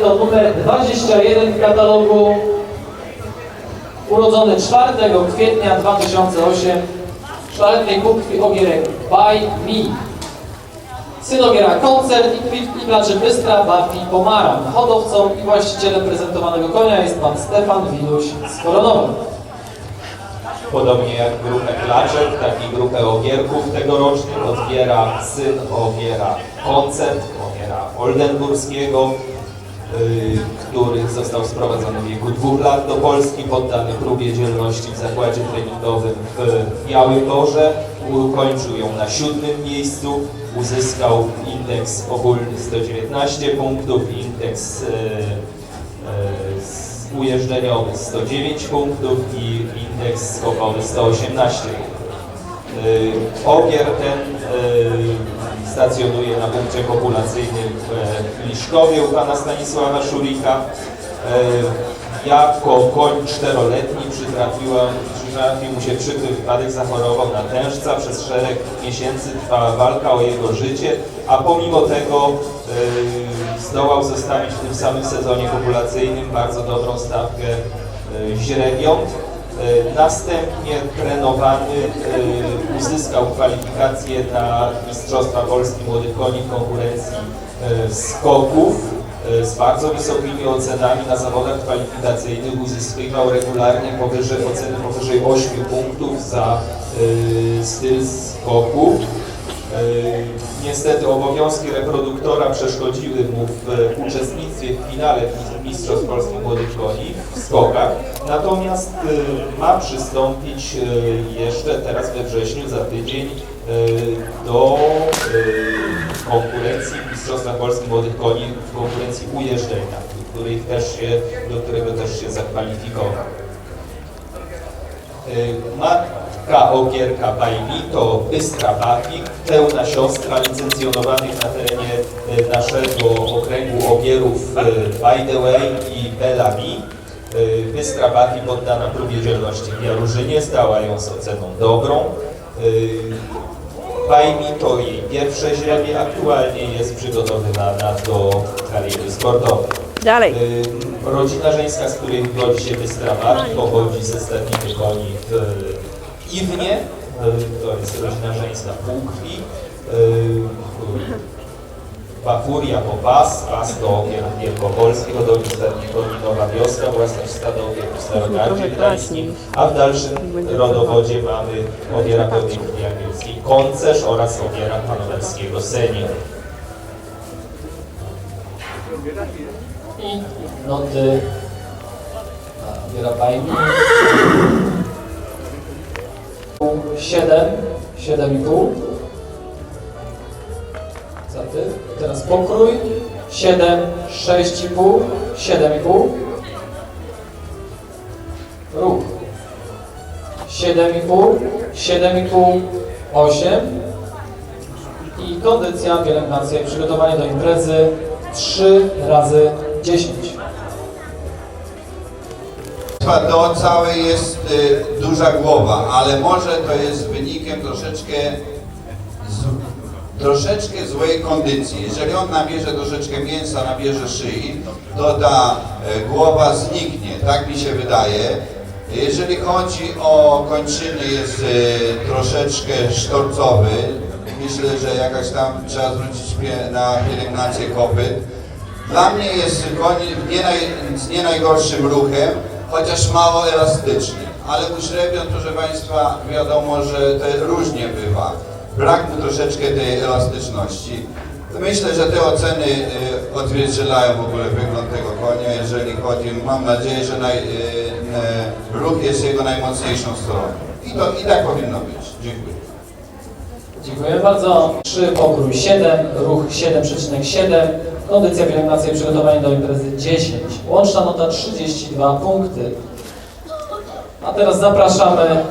to numer 21 w katalogu. Urodzony 4 kwietnia 2008. Szlachetnej kupki ogierek By Me. Syn ogiera koncert i klaczy Bystra Bafi Pomaran. Hodowcą i właścicielem prezentowanego konia jest pan Stefan Wiluś z Koronowa. Podobnie jak grupę klaczek, tak i grupę ogierków tegorocznych odbiera syn ogiera koncert, ogiera oldenburskiego, który został sprowadzony w wieku dwóch lat do Polski, poddany próbie dzielności w zakładzie treningowym w Białym Borze. Ukończył ją na siódmym miejscu, uzyskał indeks ogólny 119 punktów, indeks yy, z- ujeżdżeniowy 109 punktów i indeks skokowy 118 Yy, Ogier ten yy, stacjonuje na punkcie populacyjnym w Liszkowie u pana Stanisława Szurika. Yy, Jako koń czteroletni przytrafił mu się przykry wypadek, zachorował na tężca. Przez szereg miesięcy trwała walka o jego życie, a pomimo tego yy, zdołał zostawić w tym samym sezonie populacyjnym bardzo dobrą stawkę źrebiąt. E, Następnie trenowany e, uzyskał kwalifikacje na Mistrzostwa Polski Młodych Koni w konkurencji e, skoków z bardzo wysokimi ocenami na zawodach kwalifikacyjnych. Uzyskiwał regularnie powyżej, oceny powyżej 8 punktów za styl skoków. E, Niestety obowiązki reproduktora przeszkodziły mu w uczestnictwie w finale Mistrzostw Polski Młodych Koni w skokach. Natomiast e, ma przystąpić e, jeszcze teraz we wrześniu, za tydzień, do konkurencji w Mistrzostwach Polski Młodych Koni w konkurencji ujeżdżenia, do, której też się, do którego też się zakwalifikował. Y, Matka ogierka Bajmi to Bystra Bafik, pełna siostra licencjonowanych na terenie y, naszego okręgu ogierów y, By the Way i Bellamy. Bystra Bafi poddana próbie dzielności w Jaruszynie, zdała ją z oceną dobrą. Y, Bajmi to jej pierwsze źrebie, aktualnie jest przygotowywana do kariery sportowej. Dalej. Rodzina żeńska, z której wywodzi się Bystrawa, pochodzi ze stadniny koni w y, Iwnie. Y, To jest rodzina żeńska półkrwi. Y, Bafuria po Pas, Pas to wielkopolski, hodowli stadnin koni Nowa Wioska, własność stada ogierów w Starogardzie Gdańskim, a w dalszym rodowodzie mamy ogiera pełnej krwi angielskiej Koncerz oraz ogiera panowerskiego Senior. I By Me. 7, 7,5. Za ty. Teraz pokrój. 7, 6,5, 7,5. Ruch. 7,5, 7,5, 8. I kondycja, pielęgnacja i przygotowanie do imprezy 3 razy 10. Do całej jest y, duża głowa, ale może to jest wynikiem troszeczkę, z, troszeczkę złej kondycji. Jeżeli on nabierze troszeczkę mięsa, nabierze szyi, to ta y, głowa zniknie, tak mi się wydaje. Jeżeli chodzi o kończyny, jest y, troszeczkę sztorcowy. Myślę, że jakaś tam trzeba zwrócić na pielęgnację kopyt. Dla mnie jest koń nie naj, nie najgorszym ruchem, chociaż mało elastyczny. Ale śrebion, proszę Państwa, wiadomo, że to różnie bywa. Brak mu troszeczkę tej elastyczności. Myślę, że te oceny y, odzwierciedlają w ogóle wygląd tego konia, jeżeli chodzi, mam nadzieję, że naj, y, y, ruch jest jego najmocniejszą stroną. I, to, I tak powinno być. Dziękuję. Dziękuję bardzo. 3 pokrój 7, ruch 7,7, kondycja, pielęgnacja i przygotowanie do imprezy 10. Łączna nota 32 punkty. A teraz zapraszamy